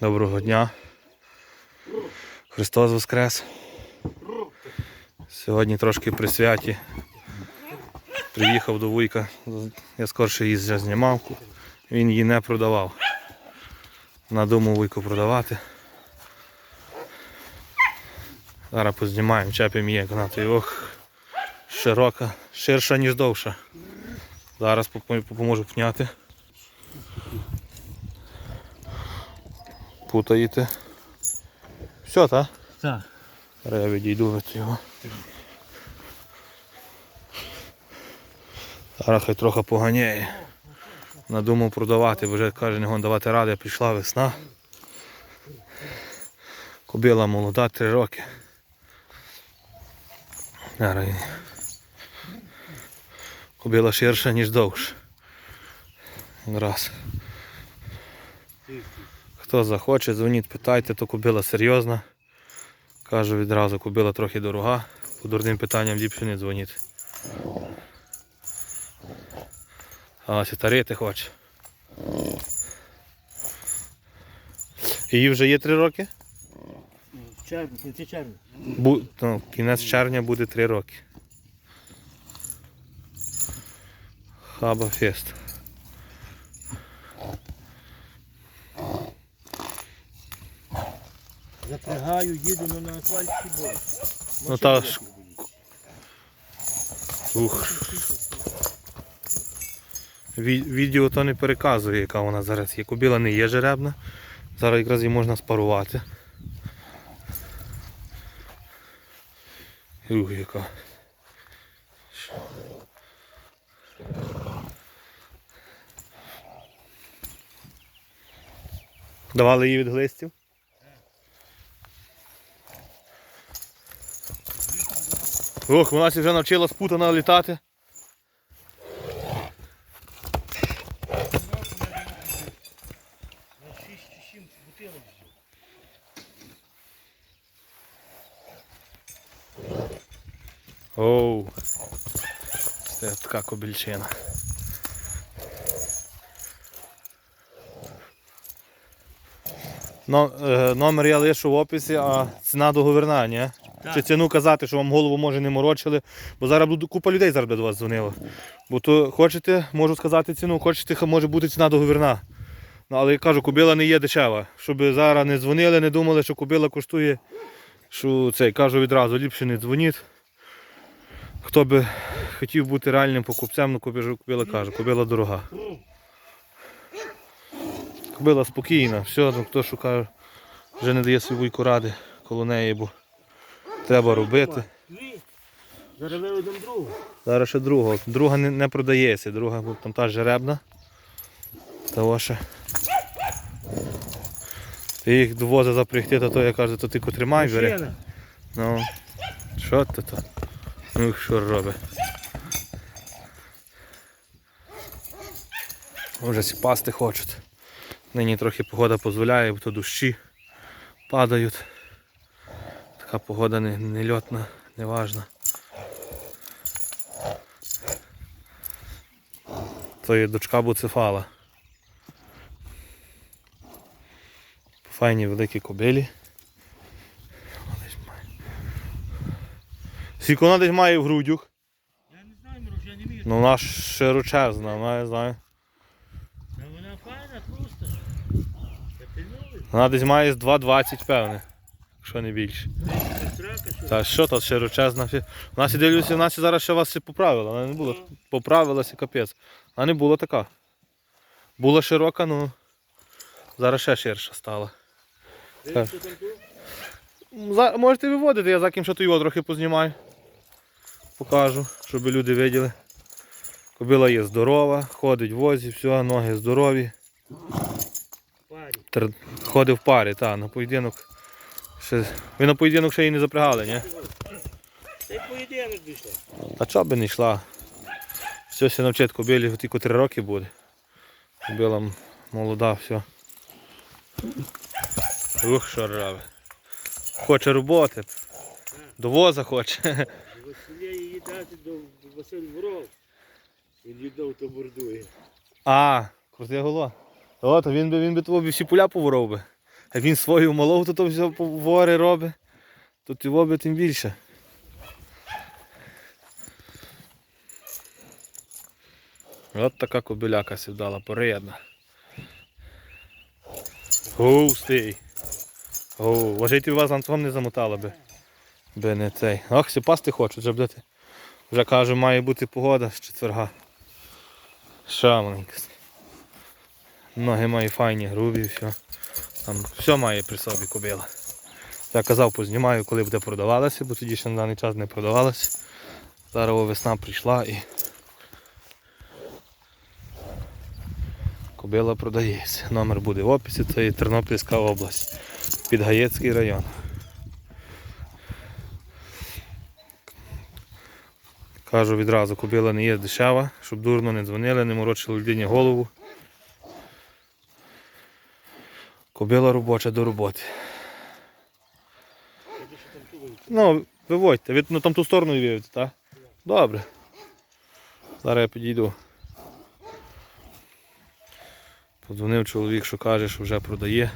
Доброго дня. Христос Воскрес. Сьогодні трошки при святі. Приїхав до вуйка. Я скорше її вже знімав. Він її не продавав. Надумав вуйку продавати. Зараз познімаємо, чепимо її канату. Ох, широка, ширша, ніж довша. Зараз допоможу пняти. Путаєте. Все, так? Так. Я відійду від його. Зараз хай трохи поганяє. Надумав продавати, бо вже каже, не гон давати ради, прийшла весна. Кобила молода, три роки. Зараз. Кобила ширша, ніж довша. Раз. Хто захоче, дзвоніть, питайте, то кобила серйозна. Кажу відразу, кобила трохи дорога. По дурним питанням ліпше не дзвоніть. А сітарити хоче. Її вже є три роки? В червні, кінці червня. Бу... Ну, кінець червня буде три роки. Хаба фест. Запрягаю, їду ну, на асфальтський бой. Ну, та ж- Ух. Ві- Відео то не переказує, яка вона зараз є. Кобіла не є жеребна. Зараз якраз її можна спарувати. Ух, яка. Давали її від глистів? Ох, вона сі вже навчила спутана літати. Оу. Це така кобільчина. Е, номер я лишу в описі, а ціна договірна, ні? Чи ціну казати, що вам голову може не морочили, бо зараз купа людей зараз до вас дзвонила. Бо то хочете, можу сказати ціну, хочете, може бути ціна договірна. Ну, але я кажу, кубила не є дешева. Щоб зараз не дзвонили, не думали, що кубила коштує. Що цей, кажу відразу, ліпше не дзвоніть. Хто би хотів бути реальним покупцем, ну купила кажу, кубила дорога. Кобила спокійна, все, ну хто шукає, вже не дає свій вуйку ради коло неї, бо треба робити. Зараз виведемо другу. Зараз ще друга. Друга не, не продається, друга там та жеребна. Та ваша. Ти їх до воза запрягти, то, то я кажу, то ти тримай, бери. Ну, що ти то? Ну, що робить? Вже всі пасти хочуть. Нині трохи погода дозволяє, бо то дощі падають. Така погода не, не льотна, не важна. То є дочка буцефала. Файні великі кобилі. Скільки вона десь має в грудях? Я не знаю, Мирош, я не вмію. Ну вона широчезна, вона я знаю. Та вона файна, просто. Вона десь має з 2,20 певне. Якщо не більше. Та що то широчезна фі. Вона сі дивлюся, вона сі зараз ще вас поправила. Вона не була. Поправилася капець. Вона не була така. Була широка, ну зараз ще ширша стала. Тут? За, можете виводити, я за ким що то його трохи познімаю. Покажу, щоб люди виділи. Кобила є здорова, ходить в возі, все, ноги здорові. Ходив в парі, та, на поєдинок. Ще... Ви на поєдинок ще її не запрягали, ні? Й поєдинок дійшла. А чого би не йшла? Все ще навчить кобилі, тільки три роки буде. Кобила молода, все. Ух, що робить. Хоче роботи. До воза хоче. Василя її дати до Василь Воров. Він віддав то бордує. А, крутий голова. О, то він би він би твого всі поля поворов би. Він свою то то все вори робить, то ти би тим більше. От така кобиляка сідала, порядна. Густий. О, вважайте, вас ланцом не замотало би. Би не цей. Ах, все пасти хочуть, вже будете. Вже кажу, має бути погода з четверга. Шамленька. Ноги має файні, грубі, все. Там все має при собі кобила. Я казав, познімаю, коли буде продавалася, бо тоді ще на даний час не продавалася. Зараз весна прийшла і кобила продається. Номер буде в описі, це є Тернопільська область, Підгаєцький район. Кажу відразу, кобила не є дешева, щоб дурно не дзвонили, не морочили людині голову. Кобила робоча до роботи. Ну, виводьте, ви ну, там ту сторону виведете, так? Добре. Зараз я підійду. Подзвонив чоловік, що каже, що вже продає.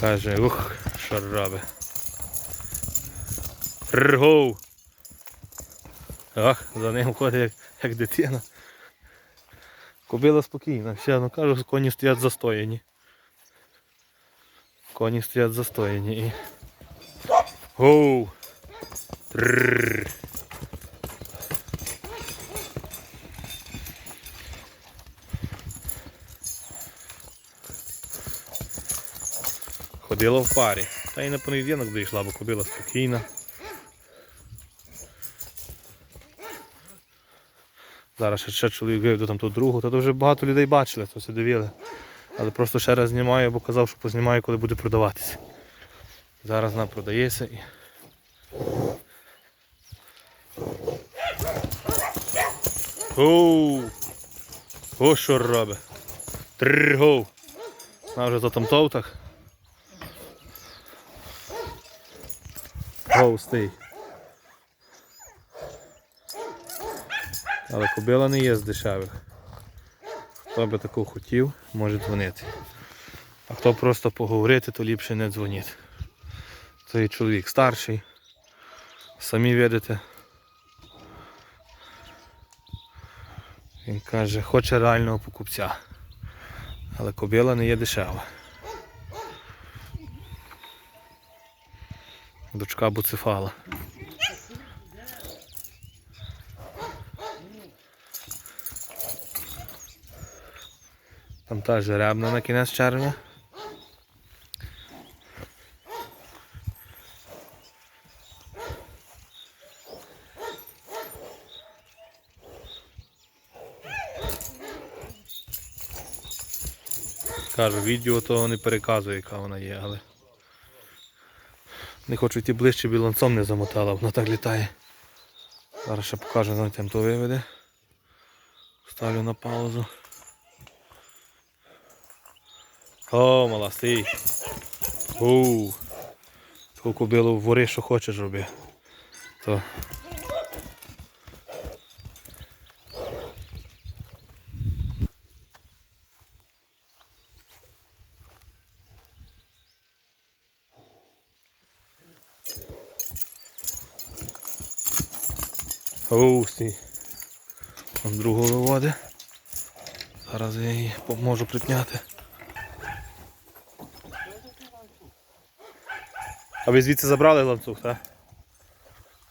Каже, ух, що робить. Ргоу! Ах, за ним ходить як, як дитина. Кобила спокійна, все, ну кажу, коні стоять застояні. Коні стоять застояні і. Гоу! Ходила в парі. Та й на понеділок дійшла, бо кобила спокійна. Зараз ще, чоловік виведу там ту другу, та то вже багато людей бачили, то все дивили. Але просто ще раз знімаю, бо казав, що познімаю, коли буде продаватися. Зараз вона продається і. Оу! О, що робить? Трргоу! Вона вже затамтов так. Гоу, стій. Але кобила не є з дешевих. Хто би таку хотів, може дзвонити. А хто просто поговорити, то ліпше не дзвоніть. Цей чоловік старший. Самі видите. Він каже, хоче реального покупця. Але кобила не є дешева. Дочка буцефала. Та жеребна на кінець червня. Кажу, відео того не переказує, яка вона є, але не хочу йти ближче, бо ланцом не замотала, вона так літає. Зараз ще покажу, на тим то виведе. Ставлю на паузу. О, стій. Оу. Таку кобилу вори, що хочеш роби. То. Оу, стій. Там другу виводить. Зараз я її можу припняти. А ви звідси забрали ланцюг, так?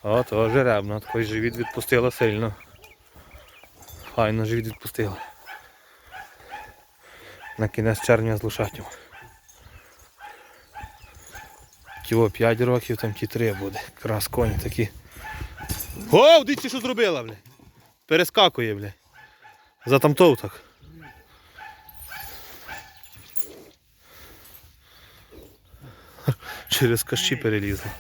О, то жеребно, такий живіт відпустила сильно. Файно живіт відпустила. На кінець червня з лошатню. Тіво 5 років, там ті 3 буде. Якраз коні такі. О, дивіться, що зробила, бля. Перескакує, бля. Затамтов так. Через кащі перелізла.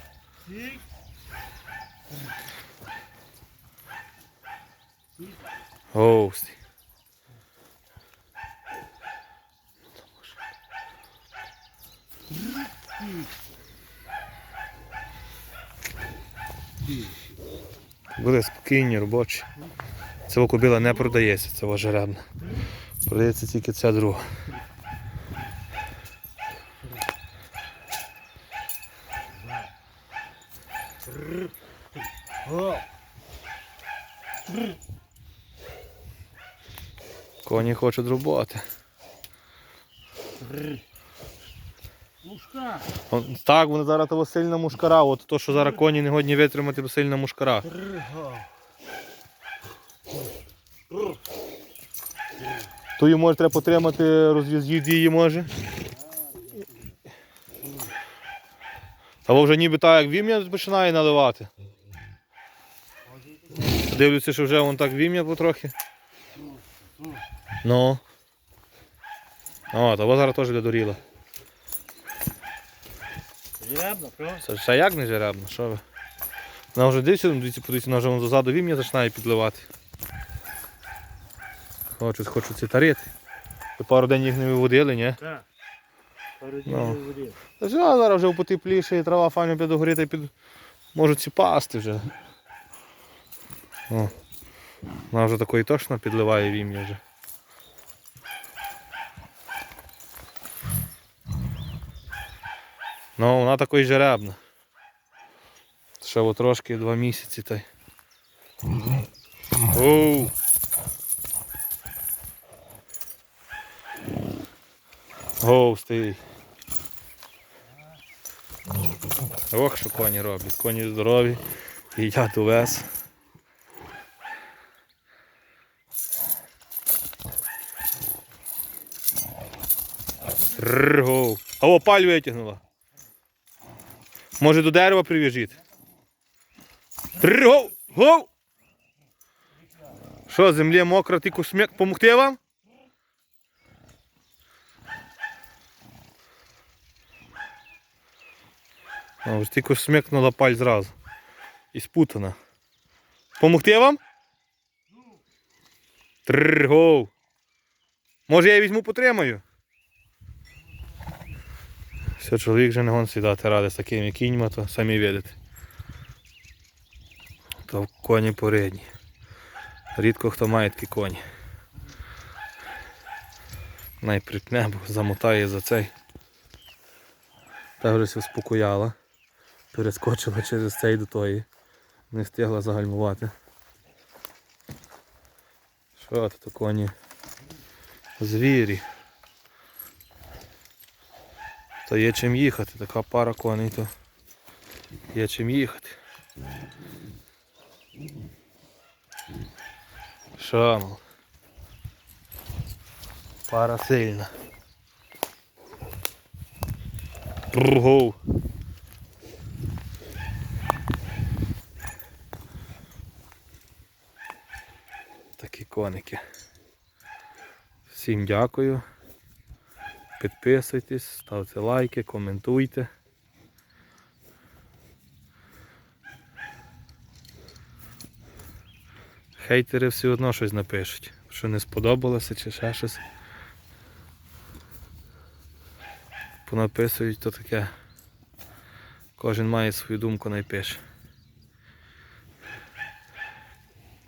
Оу. Буде спокійні, робочі. Цього кобила не продається, це жеребна. Продається тільки ця друга. О, Коні хочуть роботи. Мушка. Он- Так, вони зараз того сильна мушкара. От то, що зараз коні не годні витримати, бо сильна мушкара. Ту її може треба потримати, роз'їздити її може. Або вже ніби так, як вім'я починає наливати. Дивлюся, що вже вон так вім'я потрохи. Ну. О, того зараз теж додоріла. Зрябно, правда? Це ще як не жеребно, що ви? Вона вже дивіться, дивіться, подивіться, вона вже ззаду вім'я починає підливати. Хочуть, хочуть ці тарити. Ви пару день їх не виводили, ні? Так. Пару днів Ну. не водив. Та все, зараз вже потепліше, і трава файно підогоріти, під... можуть ці пасти вже. О. Вона вже такої точно підливає вім'я вже. Ну, вона такої жеребна. Ще от трошки два місяці та й. Оу! Оу, стій. Ох, що коні роблять. Коні здорові, їдять увес. Ргов. А о, паль витягнула. Може до дерева прив'яжіть. Ргов! Гов! Що, землі мокра, ти космік, помогти вам? Ось тільки смикнула паль зразу. І спутана. Помогти вам? Тргов. Може я візьму потримаю? Все, чоловік вже не гон сідати ради з такими кіньми, то самі видите. То коні порідні. Рідко хто має такі коні. Найпритне, бо замотає за цей. Та вже все спокояла. Перескочила через цей до тої. Не встигла загальмувати. Що то коні? Звірі. Та є чим їхати, така пара коней, то є чим їхати. Що. Пара сильна. Ругов. Такі коники. Всім дякую. Підписуйтесь, ставте лайки, коментуйте. Хейтери все одно щось напишуть, що не сподобалося чи ще щось. Понаписують то таке. Кожен має свою думку найпише.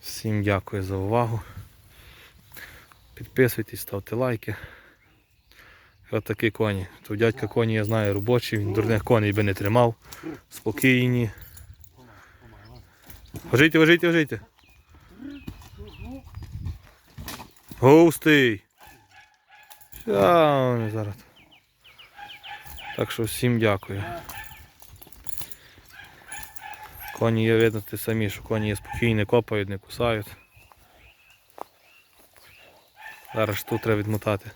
Всім дякую за увагу. Підписуйтесь, ставте лайки. Ось такі коні. То дядька коні, я знаю, робочий, він дурних коней би не тримав. Спокійні. Вожите, вожите, вожите. Густий. Ща зараз. Так що всім дякую. Коні є видно ти самі, що коні є спокійні, копають, не кусають. Зараз тут треба відмотати.